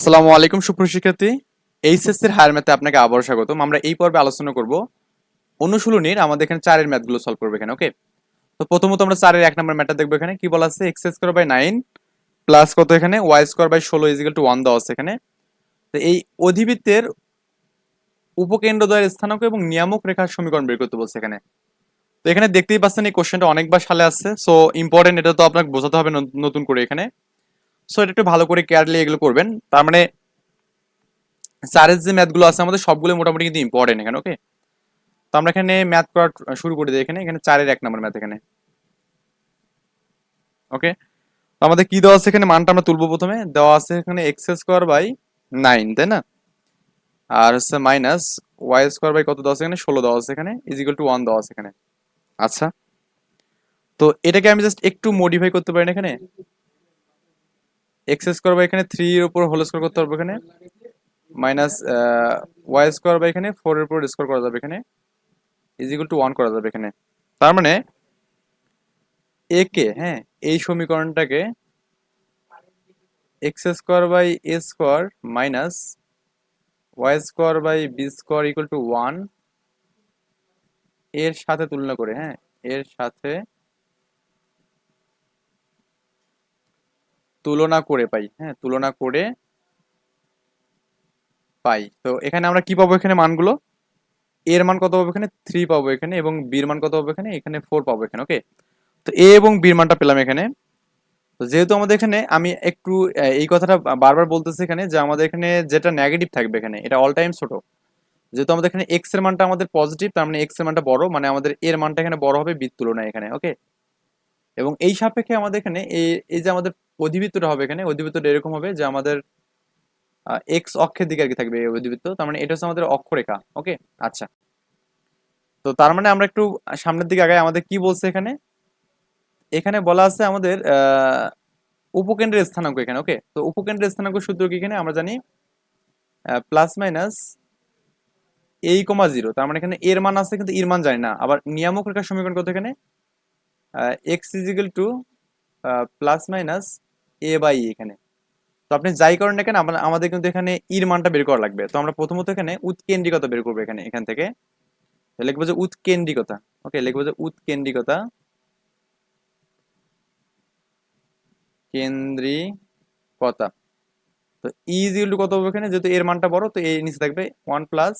আসসালামু আলাইকুম সুপ্রশিক্ষার্থী এইচএসসি এর হায়ার ম্যাথে আপনাকে আবারও স্বাগতম। আমরা এই পর্বে আলোচনা করব অনুশীলনীর, আমাদের এখানে চারের ম্যাথগুলো সলভ করব এখানে ওকে তো প্রথমত আমরা চারের এক নম্বর ম্যাথটা দেখব এখানে। কি বলা আছে? X square by nine plus কত এখানে? ওয়াই স্কোয়ার বাই ষোলো ইজিক্যাল টু ওয়ান দেওয়া আছে এখানে। তো এই অধিবৃত্তের উপকেন্দ্রদ্বয়ের স্থানাঙ্ক এবং নিয়ামক রেখার সমীকরণ বের করতে বলছে এখানে। তো এখানে দেখতেই পাচ্ছেন এই কোশ্চেনটা অনেকবার সালে আসছে। সো ইম্পর্টেন্ট এটা তো আপনাকে বোঝাতে হবে নতুন করে এখানে। সো এটা একটু ভালো করে কেয়ারলি এগুলো করবেন। তার মানে চারের যে ম্যাথগুলো আছে, আমাদের সবগুলো মোটামুটি কিন্তু ইম্পর্টেন্ট এখানে ওকে তো আমরা এখানে ম্যাথ করা শুরু করে দিই এখানে। এখানে চারের এক নম্বর ম্যাথ এখানে। ওকে তো আমাদের কি দেওয়া আছে এখানে? মানটা আমরা তুলবো প্রথমে। দেওয়া আছে এখানে এক্স স্কোয়ার বাই নাইন তাই না? আর হচ্ছে মাইনাস ওয়াই স্কোয়ার বাই কত দেওয়া আছে এখানে? ষোলো দেওয়া আছে এখানে। ইজিক্যাল টু ওয়ান দেওয়া আছে এখানে। আচ্ছা। তো এটাকে আমি জাস্ট একটু মডিফাই করতে পারি না এখানে? এক্স স্কোয়ার বাই এখানে থ্রি এর উপর হোল স্কোয়ার করতে পারব এখানে মাইনাস ওয়াই স্কোয়ার বাই এখানে ফোর এর উপর স্কোয়ার করা যাবে এখানে ইজিক্যাল টু ওয়ান করা যাবে এখানে। তার মানে এ কে হ্যাঁ এই সমীকরণটাকে X square by A square minus Y square by B square equal to ওয়ানের সাথে তুলনা করে হ্যাঁ এর সাথে তুলনা করে পাই হ্যাঁ তুলনা করে পাই। তো এখানে আমরা কি পাবো এখানে মানগুলো? এর মান কত পাবো এখানে? থ্রি পাবো এখানে এবং বির মান কত পাবো এখানে? এখানে ফোর পাবো এখানে ওকে তো এ এবং বির মানটা পেলাম এখানে। তো যেহেতু আমাদের এখানে, আমি একটু এই কথাটা বারবার বলতেছি এখানে যে আমাদের এখানে যেটা নেগেটিভ থাকবে এখানে, এটা অল টাইম ছোট। যেহেতু আমাদের এখানে এক্সের মানটা আমাদের পজিটিভ তার মানে এক্সের মানটা বড় মানে আমাদের এর মানটা এখানে বড় হবে বির তুলনায় এখানে ওকে এবং এই সাপেক্ষে আমাদের এখানে এই যে আমাদের অধিবৃত্তটা হবে এখানে অধিবৃত্তটা এরকম হবে যে আমাদের এক্স অক্ষের দিকে আর কি থাকবে এই অধিবৃত্ত তার মানে এটা হচ্ছে আমাদের অক্ষরেখা ওকে আচ্ছা। তো তার মানে আমরা একটু সামনের দিকে আগাই আমাদের কি বলছে এখানে? এখানে বলা আছে আমাদের আহ, উপকেন্দ্রের স্থানাঙ্ক এখানে ওকে তো উপকেন্দ্রের স্থানাঙ্ক সূত্র কি এখানে? আমরা জানি প্লাস মাইনাস এই কমা জিরো তার মানে এখানে এর মান আছে কিন্তু এর মান জানি না আবার নিয়ামক রেখার সমীকরণ কত এখানে? X is equal to plus minus A by এখানে। তো আপনি যাই করেন না কেন আমাদের কিন্তু এখানে ইর মানটা বের করা লাগবে। তো আমরা প্রথমত এখানে উৎকেন্দ্রিকতা বের করব এখানে, এখান থেকে। লিখব যে উৎকেন্দ্রিকতা। ওকে, লিখব যে উৎকেন্দ্রিকতা কেন্দ্রিকতা। তো ইজ ইকুয়াল টু কত হবে এখানে? যেহেতু এর মানটা বড়, তো এর নিচে থাকবে one plus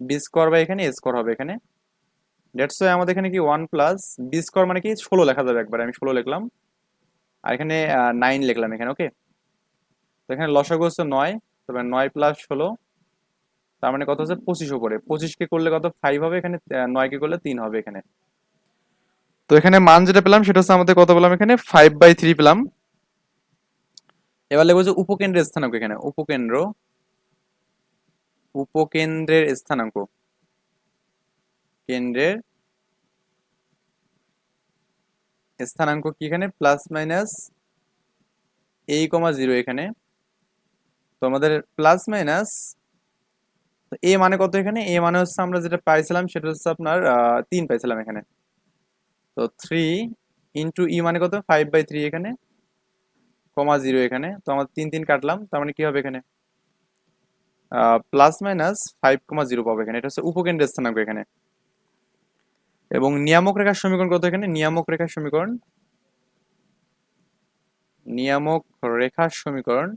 B square by এখানে এ স্কোয়ার হবে এখানে। ডেটস আমাদের এখানে কি ওয়ান প্লাস বি স্কোয়ার মানে কি ষোলো লেখা যাবে একবার, আমি ষোলো লিখলাম। আর এখানে নাইন লিখলাম এখানে ওকে তো এখানে লসাগু হচ্ছে নয় তবে নয় প্লাস ষোলো, তার মানে কত হচ্ছে পঁচিশ উপরে। পঁচিশকে করলে কত? ফাইভ হবে এখানে নয়কে করলে তিন হবে এখানে। তো এখানে মান যেটা পেলাম, সেটা হচ্ছে আমাদের কত পেলাম এখানে? ফাইভ বাই থ্রি পেলাম। এবার লিখব যে উপকেন্দ্রের স্থানাঙ্ক এখানে, উপকেন্দ্র, উপকেন্দ্রের স্থানাঙ্ক। কেন্দ্রের স্থানাঙ্ক কি এখানে? প্লাস মাইনাস এই কমা জিরো এখানে। তো আমাদের প্লাস মাইনাস এ মানে কত এখানে? এ মানে হচ্ছে আমরা যেটা পাইছিলাম সেটা হচ্ছে আপনার তিন পাইছিলাম এখানে। তো থ্রি ইন্টু ই মানে কত? ফাইভ বাই থ্রি এখানে কমা জিরো এখানে। তো আমরা তিন তিন কাটলাম, তার মানে কি হবে এখানে? Plus minus five comma zero পাবো এখানে। এটা হচ্ছে উপকেন্দ্রের স্থানাঙ্ক এখানে। এবং নিয়ামক রেখার সমীকরণ কত এখানে? নিয়ামক রেখার সমীকরণ? নিয়ামক রেখার সমীকরণ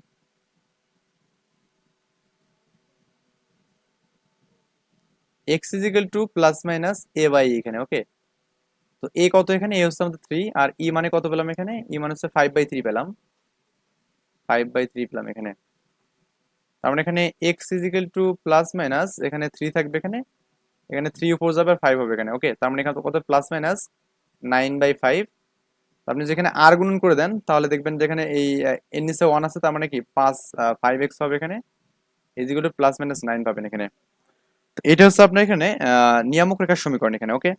X is equal to plus minus A by এখানে ওকে তো এ কত এখানে? এ হচ্ছে আমাদের থ্রি আর ই মানে কত পেলাম এখানে? ই মানে হচ্ছে ফাইভ বাই থ্রি পেলাম। ফাইভ বাই থ্রি পেলাম এখানে। তার মানে এখানে X is equal to plus minus এখানে থ্রি থাকবে এখানে। এখানে থ্রি ফোর যাবে আর ফাইভ হবে এখানে। ওকে তার মানে এখানে কত? Plus minus nine by five আপনি যেখানে আর গুণন করে দেন, তাহলে দেখবেন যেখানে এই এর নিচে ওয়ান আছে, তার মানে কি? পাঁচ ফাইভ এক্স হবে এখানে। টু প্লাস মাইনাস নাইন পাবেন এখানে। এটা হচ্ছে আপনার এখানে নিয়ামক রেখার সমীকরণ এখানে ওকে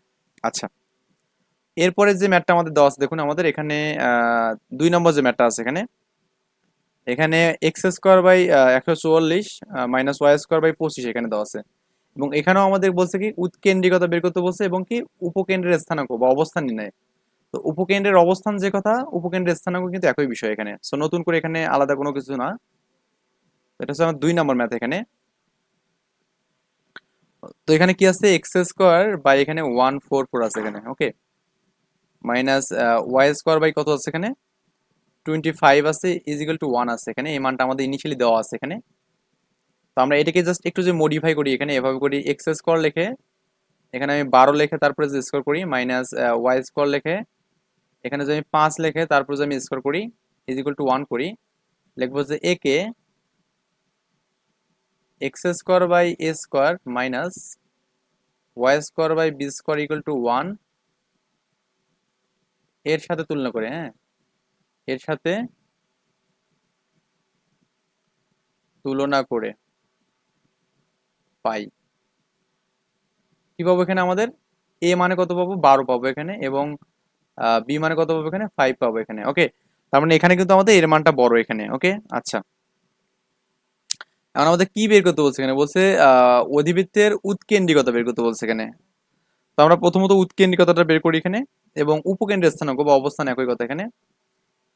আচ্ছা। এরপরে যে ম্যাটটা আমাদের দেওয়া আছে, দেখুন আমাদের এখানে দুই নম্বর যে ম্যাটটা আছে এখানে এখানে এক্স স্কোয়ার বাই একশো চুয়াল্লিশ মাইনাস ওয়াই স্কোয়ার বাই পঁচিশ এখানে দেওয়া আছে। এবং এখানেও আমাদের বলছে কি, উৎকেন্দ্রিকতা বের করতে বলছে এবং কি উপকেন্দ্রের স্থানাঙ্ক বা অবস্থান নির্ণয়। তো উপকেন্দ্রের অবস্থান যে কথা, উপকেন্দ্রের স্থানাঙ্ক কিন্তু একই বিষয় এখানে। সো নতুন করে এখানে আলাদা কোনো কিছু না। এটা হচ্ছে আমার দুই নম্বর ম্যাথ এখানে। তো এখানে কি আছে? এক্স স্কোয়ার বাই এখানে ওয়ান ফোর ফোর আছে এখানে okay minus Y square by কত আছে এখানে? টোয়েন্টি ফাইভ আছে ইজিক্যাল টু ওয়ান আছে এখানে। এই মানটা আমাদের ইনিশিয়ালি দেওয়া আছে এখানে। তো আমরা এটাকে জাস্ট একটু যে মডিফাই করি, এখানে এভাবে করি এক্স স্কোয়ার লিখে, এখানে আমি বারো লিখে, তারপরে যে স্কোয়ার করি মাইনাস ওয়াই স্কোয়ার লিখে, এখানে যদি আমি পাঁচ লিখে, তারপরে যে আমি স্কোয়ার করি ইজিক্যাল টু ওয়ান করি, লিখব যে এ কে X square by A square minus Y square by B square equal to ওয়ানের সাথে তুলনা করে হ্যাঁ? এর সাথে তুলনা করে। পাই। কি পাবো এখানে আমাদের? এ মানে কত পাবো? বারো পাবো এখানে এবং বি মানে কত পাবো এখানে? ফাইভ পাবো এখানে ওকে তার মানে এখানে কিন্তু আমাদের এর মানটা বড় এখানে ওকে আচ্ছা। এখন আমাদের কি বের করতে বলছে এখানে? বলছে আহ অধিবৃত্তের উৎকেন্দ্রিকতা বের করতে বলছে এখানে। তো আমরা প্রথমত উৎকেন্দ্রিকতাটা বের করি এখানে এবং উপকেন্দ্রের স্থানাঙ্ক বা অবস্থান একই কথা এখানে।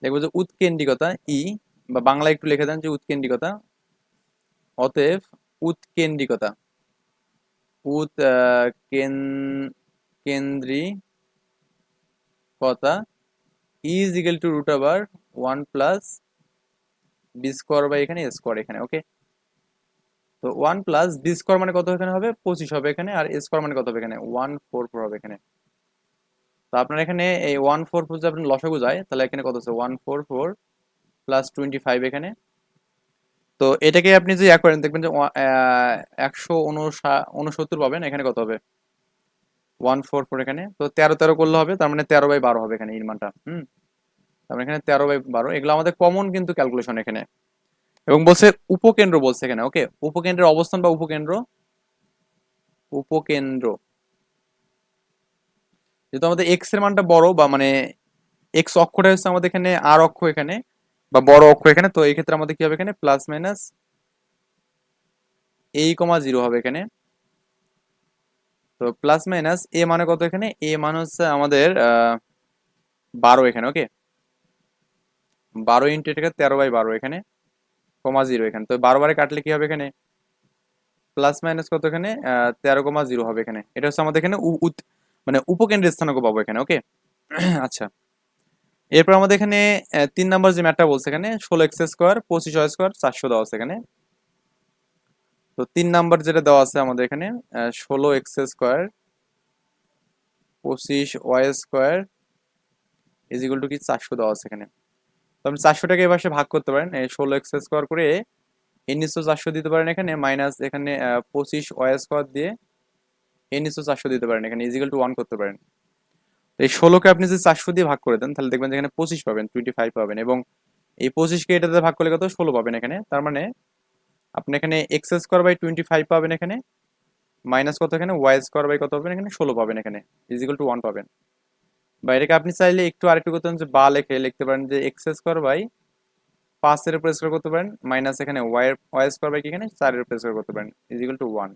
দেখব যে উৎকেন্দ্রিকতা ই বা বাংলা একটু লিখে দেন যে উৎকেন্দ্রিকতা। অতএব উৎকেন্দ্রিকতা। উৎ কেন্দ্রিকতা is equal to root over one plus B square by এখানে স্কোয়ার এখানে ওকে তো ওয়ান প্লাস বি স্কোয়ার মানে কত এখানে হবে? পঁচিশ হবে এখানে, আর স্কোয়ার মানে কত হবে এখানে? ওয়ান ফোর ফোর হবে এখানে। তো আপনার এখানে এই ওয়ান ফোর ফোর যদি আপনি লসাগু যায়, তাহলে এখানে কত আছে one four four plus twenty five এখানে। তো এটাকে আপনি যে এক করেন, দেখবেন যে একশো উনসত্তর পাবেন, এখানে কত হবে? ওয়ান ফোর ফোর এখানে। তো তেরো তেরো করলে হবে, তার মানে তেরো বাই বারো হবে এখানে এই মানটা, হুম? তার মানে এখানে তেরো বাই বারো, এগুলো আমাদের কমন কিন্তু ক্যালকুলেশন এখানে। এবং বলছে উপকেন্দ্র বলছে এখানে ওকে উপকেন্দ্রের অবস্থান বা উপকেন্দ্র? উপকেন্দ্র। যেহেতু আমাদের এক্সের মানটা বড় বা মানে এক্স অক্ষটা হচ্ছে আমাদের এখানে আর অক্ষ এখানে বা বড় অক্ষ এখানে, তো এই ক্ষেত্রে আমাদের কি হবে এখানে? প্লাস মাইনাস এই কমা জিরো হবে এখানে। তো প্লাস মাইনাস এ মানে কত এখানে? এ মানে হচ্ছে আমাদের বারো এখানে ওকে বারো ইন্টু এটাকে তেরো বাই বারো এখানে কমা জিরো এখানে। তো বারো বারে কাটলে কি হবে এখানে? প্লাস মাইনাস কত এখানে? তেরো কমা জিরো হবে এখানে। এটা হচ্ছে আমাদের এখানে মানে উপকেন্দ্রের স্থানাঙ্ক পাবো এখানে ওকে আচ্ছা। এরপর আমাদের এখানে তিন নাম্বার যে ম্যাটটা বলছে এখানে, ষোলো এক্স স্কোয়ার, পঁচিশ ওয়াই স্কোয়ার, চারশো দেওয়া আছে এখানে। তো তিন নাম্বার যেটা দেওয়া আছে আমাদের এখানে ষোলো এক্স স্কোয়ার, পঁচিশ Y square is equal to কি? চারশো দেওয়া আছে এখানে। তো আপনি চারশোটাকে এবার ভাগ করতে পারেন ষোলো এক্স স্কোয়ার করে এন নিশ্চয় চারশো দিতে পারেন এখানে মাইনাস এখানে পঁচিশ ওয়াই স্কোয়ার দিয়ে এন নিশ্চয় চারশো দিতে পারেন এখানে ইজিক্যাল টু ওয়ান করতে পারেন। এই ষোলোকে আপনি যদি চারশো দিয়ে ভাগ করে দেন, তাহলে দেখবেন এখানে পঁচিশ পাবেন টোয়েন্টি ফাইভ পাবেন এবং এই পঁচিশকে এটাতে ভাগ করলে কত? ষোলো পাবেন এখানে। তার মানে আপনি এখানে X square by twenty five পাবেন এখানে মাইনাস কত এখানে? ওয়াই স্কোয়ার বাই কত পাবেন এখানে? ষোলো পাবেন এখানে ইজিক্যাল টু ওয়ান পাবেন। বা এটাকে আপনি চাইলে একটু আরেকটু করতে যে বা লেখে লিখতে পারেন যে এক্স স্কোয়ার বাই পাঁচের উপর স্কোয়ার করতে পারেন মাইনাস এখানে ওয়াই ওয়াই স্কোয়ার বাই এখানে? চারের উপরে স্কোয়ার করতে পারেন ইজিক্যাল টু ওয়ান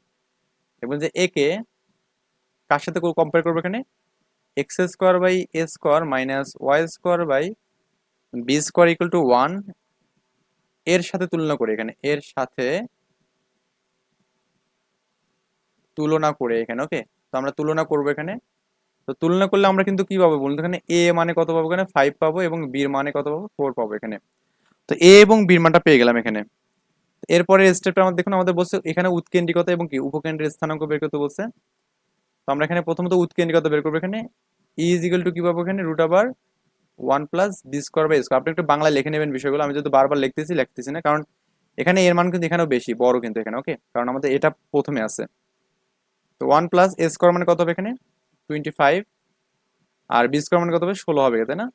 এবং যে একে কার সাথে কম্পেয়ার করব এখানে? X square by A square minus Y square by B square equal to ওয়ানের সাথে তুলনা করে এখানে, এর সাথে তুলনা করে এখানে, ওকে? তো আমরা তুলনা করব এখানে। তো তুলনা করলে আমরা কিন্তু কি পাবো বলুন এখানে? এ মানে কত পাবো এখানে? ফাইভ পাবো এবং বির মানে কত পাবো? ফোর পাবো এখানে। তো এ এবং বির মানটা পেয়ে গেলাম এখানে। এরপরে স্টেপটা আমাদের দেখুন, আমাদের বলছে এখানে উৎকেন্দ্রিকতা এবং কি? উপকেন্দ্রের স্থানাঙ্ক বের করতে বলছে। তো আমরা এখানে প্রথমত উৎকেন্দ্রিকতা বের করব এখানে। ই ইজ ইকুয়াল টু কি পাবো এখানে? রুট আবার one plus B square by square আপনি একটু বাংলায় লিখে নেবেন বিষয়গুলো। আমি যেহেতু বারবার লিখতেছি লিখতেছি না, কারণ এখানে এর মান কিন্তু এখানেও বেশি, বড় কিন্তু এখানে ওকে কারণ আমাদের এটা প্রথমে আছে। তো ওয়ান প্লাস এ স্কোয়ার মানে কত হবে এখানে? টোয়েন্টি ফাইভ আর বি স্কোয়ার মানে কত হবে? ষোলো হবে, তাই না?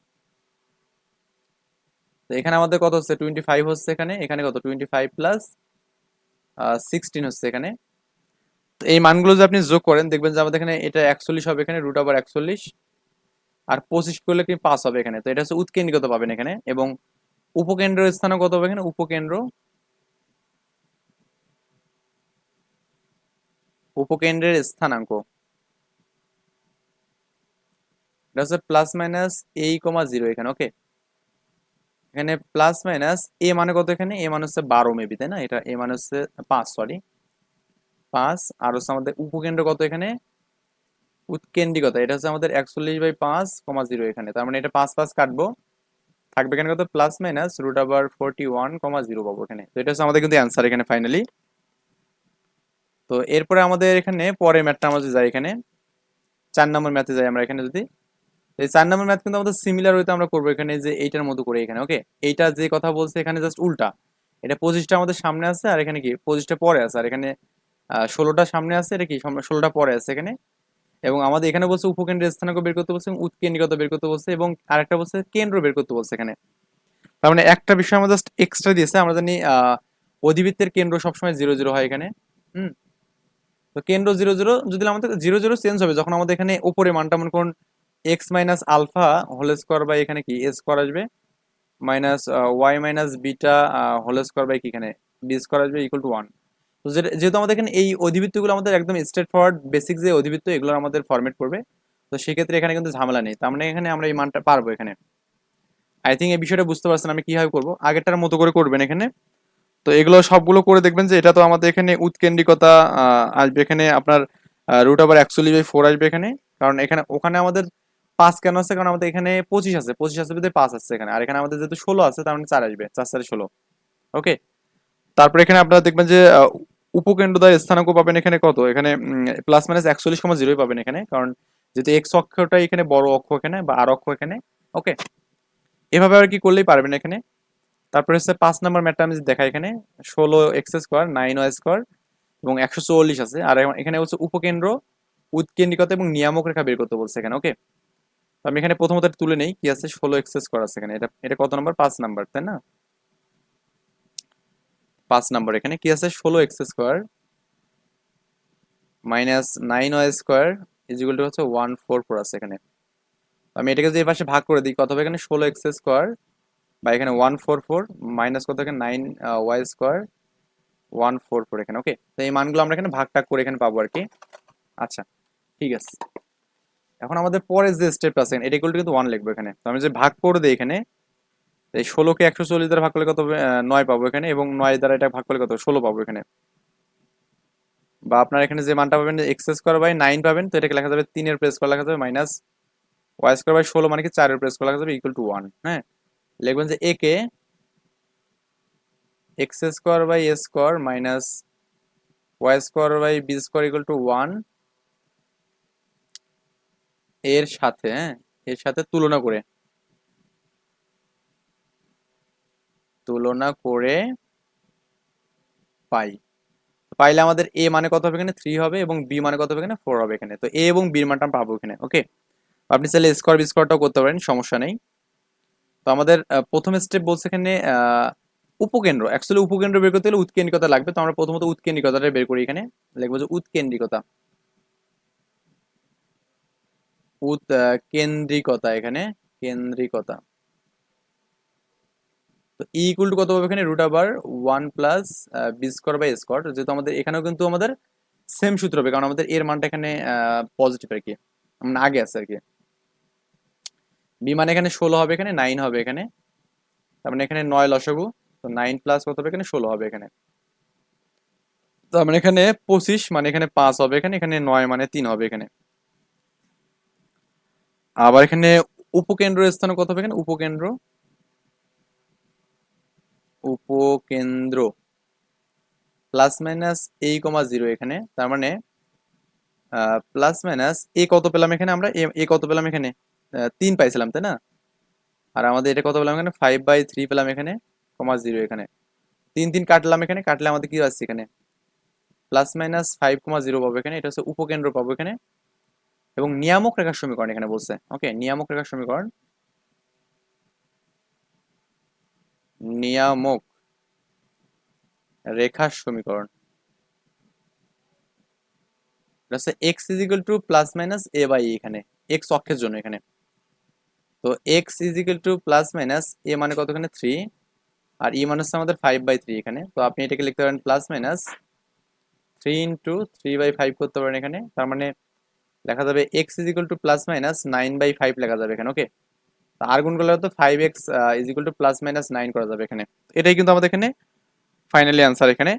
তো এখানে আমাদের কত হচ্ছে? টোয়েন্টি ফাইভ হচ্ছে এখানে। এখানে কত? টোয়েন্টি ফাইভ প্লাস সিক্সটিন হচ্ছে এখানে। এই মানগুলো যদি আপনি যোগ করেন, দেখবেন যে আমাদের এখানে এটা একচল্লিশ হবে এখানে রুট আবার একচল্লিশ, আর পঁচিশ করলে কি পাঁচ হবে এখানে। তো এটা হচ্ছে উৎকেন্দ্রিকত পাবেন এখানে, এবং উপকেন্দ্র স্থানও কত হবে এখানে? উপকেন্দ্র, উপকেন্দ্রের স্থানাঙ্ক। এটা হচ্ছে প্লাস মাইনাস এই কমা জিরো এখানে ওকে এখানে প্লাস মাইনাস এ মানে কত এখানে? এ মানে হচ্ছে বারো মেবি তাই না? এটা এ মানে হচ্ছে পাঁচ সরি পাঁচ, আর হচ্ছে আমাদের উপকেন্দ্র কত এখানে? উৎকেন্দ্রিকতা, এটা হচ্ছে আমাদের একচল্লিশ বাই পাঁচ কমা জিরো এখানে, তার মানে এটা পাঁচ পাঁচ কাটবো। থাকবে এখানে কত? প্লাস মাইনাস রুট আবার ফোরটি ওয়ান কমা জিরো পাবো এখানে, তো এটা হচ্ছে আমাদের কিন্তু অ্যান্সার এখানে ফাইনালি। তো এরপরে আমাদের এখানে পরে ম্যাথটা আমরা যদি যাই এখানে, চার নম্বর ম্যাথে যাই আমরা এখানে যদি এই চার নম্বর ম্যাথ কিন্তু আমাদের সিমিলার হইতে আমরা করব এখানে যে এইটার মতো করে এখানে ওকে এইটা যে কথা বলছে এখানে জাস্ট উল্টা, এটা পঁচিশটা আমাদের সামনে আছে আর এখানে কি? পঁচিশটা পরে আছে, আর এখানে ষোলোটা সামনে আছে, এটা কি? ষোলোটা পরে আছে এখানে। এবং আমাদের এখানে বলছে উপকেন্দ্রের স্থানাঙ্ক বের করতে বলছে, এবং উৎকেন্দ্রিকতা বের করতে বলছে, এবং আরেকটা বলছে কেন্দ্র বের করতে বলছে এখানে। তার মানে একটা বিষয় আমরা জাস্ট এক্সট্রা দিয়েছে, আমরা জানি অধিবৃত্তের কেন্দ্র সবসময় জিরো জিরো হয় এখানে। হুম? তো কেন্দ্র জিরো জিরো যদি আমাদের জিরো জিরো চেঞ্জ হবে, যখন আমাদের এখানে উপরে মানটা, মনে করুন X minus alpha whole square by এখানে কি? এ স্কোয়ার আসবে। Minus Y minus beta whole square by কি এখানে? বি স্কোয়ার আসবে ইকুয়াল টু ওয়ান তো যেহেতু আমাদের এখানে এই অধিবৃত্তগুলো আমাদের একদম স্ট্রেট ফরওয়ার্ড বেসিক যে অধিবৃত্ত, এগুলো আমাদের ফরম্যাট করবে। তো সেক্ষেত্রে এখানে কিন্তু ঝামেলা নেই। তার মানে এখানে আমরা এই মানটা পারব এখানে। আই থিঙ্ক এই বিষয়টা বুঝতে পারছেন আমি কীভাবে করব। আগেরটার মতো করে করবেন এখানে। তো এগুলো সবগুলো করে দেখবেন যে এটা তো আমাদের এখানে উৎকেন্দ্রিকতা আসবে এখানে আপনার রুট আবার একচল্লিশ বাই ফোর আসবে এখানে। কারণ এখানে ওখানে আমাদের পাঁচ কেন আছে কারণ আমাদের এখানে পঁচিশ আছে। পঁচিশ আছে বলতে পাঁচ আছে এখানে। আর এখানে আমাদের যেহেতু ষোলো আছে, তার মানে চার আসবে। চার চারে ষোলো। ওকে তারপরে এখানে আপনারা দেখবেন যে উপকেন্দ্রদার স্থানাঙ্ক পাবেন এখানে কত? এখানে প্লাস মাইনাস একচল্লিশ কমা জিরোই পাবেন এখানে, কারণ যেহেতু এক্স অক্ষটা এখানে বড় অক্ষ এখানে বা আর অক্ষ এখানে ওকে এভাবে আর কি করলেই পারবেন এখানে। তারপরে হচ্ছে পাঁচ নম্বর ম্যাটটা আমি দেখাই এখানে, ষোলো X square nine Y square এবং একশো চল্লিশ আছে। আর এখানে হচ্ছে উপকেন্দ্র, উৎকেন্দ্রিকতা এবং নিয়ামক রেখা বের করতে বলছে এখানে ওকে আমি এখানে প্রথমত তুলে নেই, কি আছে? ষোলো এক্স স্কোয়ার আছে এখানে। এটা এটা কত নম্বর? পাঁচ নাম্বার, তাই না? পাঁচ নম্বর এখানে কি আছে? ষোলো X square minus nine Y square is equal to হচ্ছে ওয়ান ফোর ফোর আছে এখানে। আমি এটাকে যে পাশে ভাগ করে দিই, কত হবে এখানে? ষোলো এক্স স্কোয়ার বা এখানে ওয়ান ফোর ফোর মাইনাস কত এখানে? Nine Y square one four four এখানে ওকে তো এই মানগুলো আমরা এখানে ভাগ টাগ করে এখানে পাবো আর কি। আচ্ছা ঠিক আছে। এখন আমাদের পরের যে স্টেপটা আছে, এটা কিন্তু ওয়ান লিখব এখানে। তো আমি যে ভাগ করে দিই এখানে এই ষোলোকে একশো চল্লিশ দ্বারা ভাগ করলে কত নয় পাবো এখানে এবং নয় দ্বারা এটা ভাগ করলে কত ষোলো পাবো এখানে। বা আপনার এখানে যে মানটা পাবেন এক্স স্কোয়ার বাই নাইন পাবেন, তো এটাকে লেখা যাবে তিনের প্রেস করে লেখা যাবে মাইনাস ওয়াই স্কোয়ার বাই ষোলো মানে কি চারের প্রেস করে লেখা যাবে ইকুয়াল টু ওয়ান হ্যাঁ? লিখবেন যে এ কে X square by A square minus Y square by B square equal to ওয়ানের সাথে হ্যাঁ? এর সাথে তুলনা করে। তুলনা করে পাই। পাইলে আমাদের এ মানে কত হবে এখানে? থ্রি হবে এবং বি মানে কত হবে এখানে? ফোর হবে এখানে। তো এ এবং বির মানটা পাবো এখানে ওকে আপনি চাইলে স্কোয়ার বি স্কোয়ারটাও করতে পারেন, সমস্যা নেই। তো আমাদের প্রথম স্টেপ বলছে এখানে উপকেন্দ্র। অ্যাকচুয়ালি উপকেন্দ্র বের করতে হলে উৎকেন্দ্রিকতা লাগবে। তো আমরা প্রথমত উৎকেন্দ্রিকতাটা বের করি এখানে। লিখব যে উৎকেন্দ্রিকতা। উৎকেন্দ্রিকতা এখানে, কেন্দ্রিকতা। তো ই ইকুয়াল টু কত হবে এখানে? রুট আবার one plus B square by square যেহেতু আমাদের এখানেও কিন্তু আমাদের সেম সূত্র হবে, কারণ আমাদের এর মানটা এখানে পজিটিভ আর কি। মানে আগে আছে আর কি। বি মানে এখানে ষোলো হবে এখানে নাইন হবে এখানে। তার মানে এখানে নয় লসগু। তো নাইন প্লাস কত হবে এখানে? ষোলো হবে এখানে। তার মানে এখানে পঁচিশ মানে এখানে পাঁচ হবে এখানে এখানে নয় মানে তিন হবে এখানে। আবার এখানে উপকেন্দ্র স্থান কত হবে এখানে? উপকেন্দ্র উপকেন্দ্র। প্লাস মাইনাস এই কমা জিরো এখানে, তার মানে প্লাস মাইনাস এ কত পেলাম এখানে আমরা? এ কত পেলাম এখানে? তিন পাইছিলাম, তাই না? আর আমাদের এটা কত পেলাম এখানে? ফাইভ বাই থ্রি পেলাম এখানে, কমা জিরো এখানে। তিন তিন কাটলাম এখানে, কাটলে আমাদের কি আসছে এখানে? Plus minus five comma zero পাবো এখানে, এটা হচ্ছে উপকেন্দ্র পাবো এখানে। এবং নিয়ামক রেখার সমীকরণ এখানে বলছে ওকে নিয়ামক রেখার সমীকরণ। নিয়ামক রেখার সমীকরণ। X is to plus minus A by এখানে এক্স অক্ষের জন্য এখানে। তো X is to plus minus A মানে কত এখানে? থ্রি আর ই মানে হচ্ছে আমাদের ফাইভ বাই থ্রি এখানে। তো আপনি এটাকে লিখতে পারেন plus minus three into three by five করতে পারেন এখানে। তার মানে লেখা যাবে X is to plus minus nine by five লেখা যাবে এখানে ওকে আর গুণ করলে হয়তো five X is equal to plus minus nine করা যাবে এখানে। এটাই কিন্তু আমাদের এখানে ফাইনালি অ্যান্সার এখানে।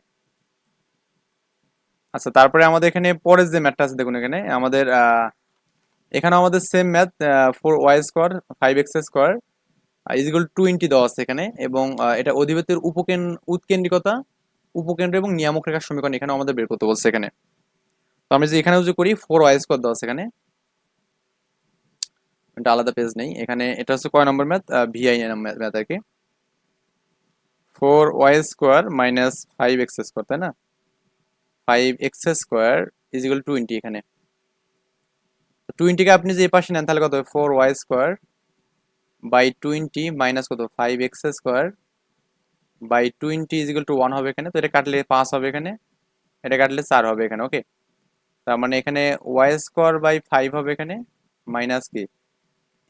আচ্ছা তারপরে আমাদের এখানে পরের যে ম্যাথটা আছে, দেখুন এখানে। আমাদের এখানে আমাদের same math four Y square five X square is equal twenty দেওয়া আছে এখানে। এবং এটা অধিপতির উপকেন, উৎকেন্দ্রিকতা, উপকেন্দ্র এবং নিয়ামক রেখার সমীকরণ এখানে আমাদের বের করতে বলছে এখানে। তো আমি যে এখানেও যে করি ফোর ওয়াই স্কোয়ার দেওয়া আছে এখানে। এটা আলাদা পেজ নেই। এখানে এটা হচ্ছে কয় নম্বর ম্যাথ ভিআই ম্যাথ আর কি। Four Y square minus five X square তাই না? Five X square is equal twenty এখানে। টোয়েন্টিকে আপনি যে পাশে নেন, তাহলে কত four Y square by twenty minus কত? Five X square by twenty is equal to one হবে এখানে। তো এটা কাটলে পাঁচ হবে এখানে। এটা কাটলে চার হবে এখানে ওকে তার মানে এখানে ওয়াই স্কোয়ার বাই ফাইভ হবে এখানে মাইনাস কি?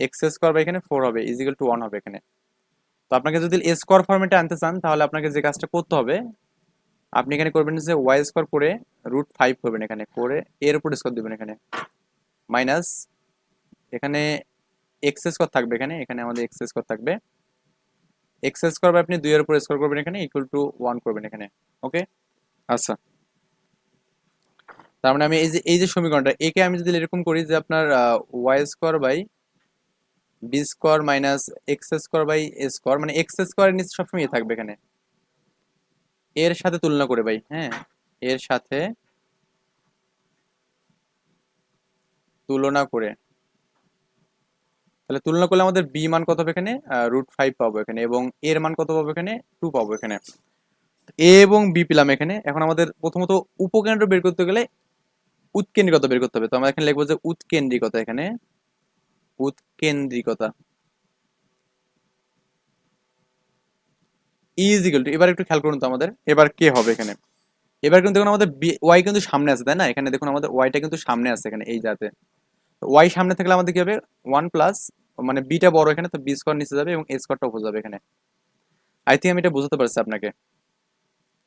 এক্স স্কোয়ার বাই এখানে ফোর হবে ইজ ইকুয়াল টু ওয়ান হবে এখানে। তো আপনাকে যদি স্কোয়ার ফর্মেটে আনতে চান, তাহলে আপনাকে যে কাজটা করতে হবে, আপনি এখানে করবেন যে ওয়াই স্কোয়ার করে রুট ফাইভ করবেন এখানে, করে এর উপর স্কোয়ার দিবেন এখানে। মাইনাস এখানে এক্স স্কোয়ার থাকবে এখানে এখানে আমাদের এক্স স্কোয়ার থাকবে। এক্স স্কোয়ার বাই আপনি দুইয়ের উপর স্কোয়ার করবেন এখানে ইকুয়াল টু ওয়ান করবেন এখানে ওকে আচ্ছা। তার মানে আমি এই যে এই যে সমীকরণটা, একে আমি যদি এরকম করি যে আপনার y square by b square minus x square by a square মানে এক্স স্কোয়ার নিচে সবসময় এ থাকবে এখানে। এর সাথে তুলনা করে ভাই হ্যাঁ? এর সাথে তুলনা করে। তাহলে তুলনা করলে আমাদের বি মান কত হবে এখানে? রুট ফাইভ পাবো এখানে এবং এর মান কত পাবো এখানে? টু পাবো এখানে। এ এবং বি পেলাম এখানে। এখন আমাদের প্রথমত উপকেন্দ্র বের করতে গেলে উৎকেন্দ্রিকতা বের করতে হবে। তো আমরা এখানে লিখব যে উৎকেন্দ্রিকতা এখানে। উৎকেন্দ্রিকতা। ইজ ইকুয়াল টু এবার একটু খেয়াল করুন তো আমাদের, এবার কে হবে এখানে? এবার কিন্তু দেখুন আমাদের ওয়াই কিন্তু সামনে আছে, তাই না? এখানে দেখুন আমাদের ওয়াইটা কিন্তু সামনে আছে এখানে, এই জাতে। ওয়াই সামনে থাকলে আমাদের কি হবে? ওয়ান প্লাস মানে বিটা বড় এখানে, তো বি স্কোয়ার নিচে যাবে এবং এ স্কোয়ারটা উপর যাবে এখানে। আই থিঙ্ক আমি এটা বুঝতে পারছি আপনাকে।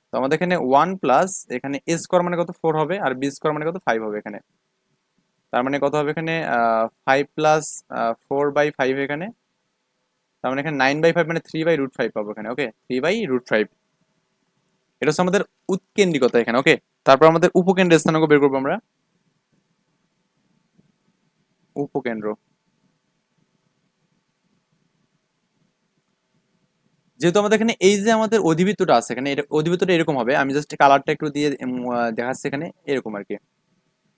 তো আমাদের এখানে ওয়ান প্লাস এখানে এ স্কোয়ার মানে কত? ফোর হবে, আর বি স্কোয়ার মানে কত? ফাইভ হবে এখানে। তার মানে কত হবে এখানে? Five plus four by five এখানে। তার মানে এখানে নাইন বাই ফাইভ মানে থ্রি বাই রুট ফাইভ পাবো এখানে okay three by root five এটা হচ্ছে আমাদের উৎকেন্দ্রিকতা এখানে ওকে তারপর আমাদের উপকেন্দ্রের স্থানাঙ্ক বের করব আমরা। উপকেন্দ্র। যেহেতু আমাদের এখানে এই যে আমাদের অধিবৃত্তটা আছে এখানে অধিবৃত্তটা এরকম হবে। আমি জাস্ট কালারটা একটু দিয়ে দেখাচ্ছি এখানে, এরকম আর কি।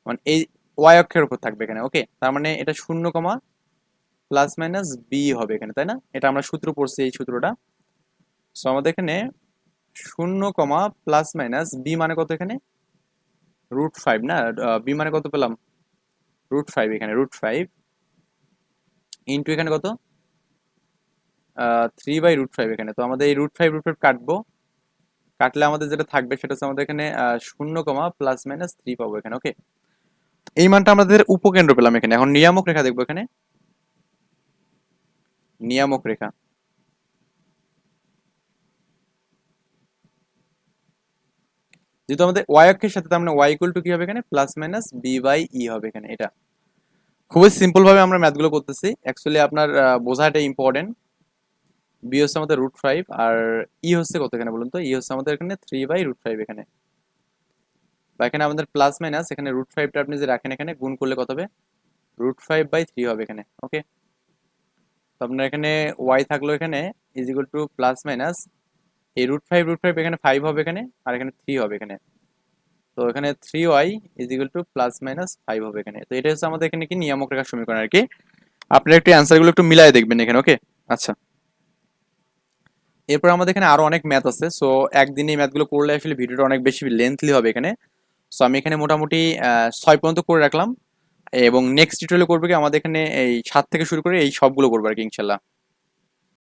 মানে এই ওয়াই অক্ষের উপর থাকবে এখানে ওকে তার মানে এটা শূন্য কমা প্লাস মাইনাস বি হবে এখানে, তাই না? এটা আমরা সূত্র পড়ছি এই সূত্রটা। সো আমাদের এখানে শূন্য কমা প্লাস মাইনাস বি মানে কত এখানে? রুট ফাইভ না? বি মানে কত পেলাম? রুট ফাইভ এখানে রুট ফাইভ ইন্টু এখানে কত? থ্রি বাই রুট ফাইভ এখানে। তো আমাদের এই রুট ফাইভ রুট ফাইভ কাটবো। কাটলে আমাদের যেটা থাকবে সেটা হচ্ছে আমাদের এখানে শূন্য কমা প্লাস মাইনাস থ্রি পাবো এখানে ওকে এই মানটা আমাদের উপকেন্দ্র পেলাম এখানে। এখন নিয়ামক রেখা দেখব এখানে। নিয়ামক রেখা। যেহেতু আমাদের ওয়াই অক্ষের সাথে তার মানে ওয়াই ইকুয়াল টু কি হবে এখানে? Plus minus b by e হবে এখানে এটা। খুবই সিম্পল ভাবে আমরা ম্যাথগুলো করতেছি। অ্যাকচুয়ালি আপনার বোঝাটা ইম্পর্টেন্ট বি হচ্ছে আমাদের রুট ফাইভ আর ই হচ্ছে কত এখানে বলুন তো? ই হচ্ছে আমাদের এখানে থ্রি বাই রুট ফাইভ এখানে। বা এখানে আমাদের প্লাস মাইনাস এখানে রুট ফাইভটা আপনি যে রাখেন এখানে, গুণ করলে কত হবে? রুট ফাইভ বাই থ্রি হবে এখানে ওকে তো আপনার এখানে ওয়াই থাকল এখানে is equal to plus minus এই রুট ফাইভ রুট ফাইভ এখানে ফাইভ হবে এখানে, আর এখানে থ্রি হবে এখানে। তো এখানে three y is equal to plus minus five হবে এখানে। তো এটা হচ্ছে আমাদের এখানে কি নিয়ামক রেখার সমীকরণ আর কি। আপনারা একটু অ্যান্সারগুলো একটু মিলাই দেখবেন এখানে ওকে আচ্ছা। এরপর আমাদের এখানে আরও অনেক ম্যাথ আছে সো একদিনে এই ম্যাথগুলো করলে আসলে ভিডিওটা অনেক বেশি লেন্থলি হবে এখানে। সো আমি এখানে মোটামুটি ছয় পর্যন্ত করে রাখলাম। এবং নেক্সট টিউটোরিয়ালে করবে কি? আমাদের এখানে এই সাত থেকে শুরু করে এই সবগুলো করব আর কি, ইনশাল্লাহ।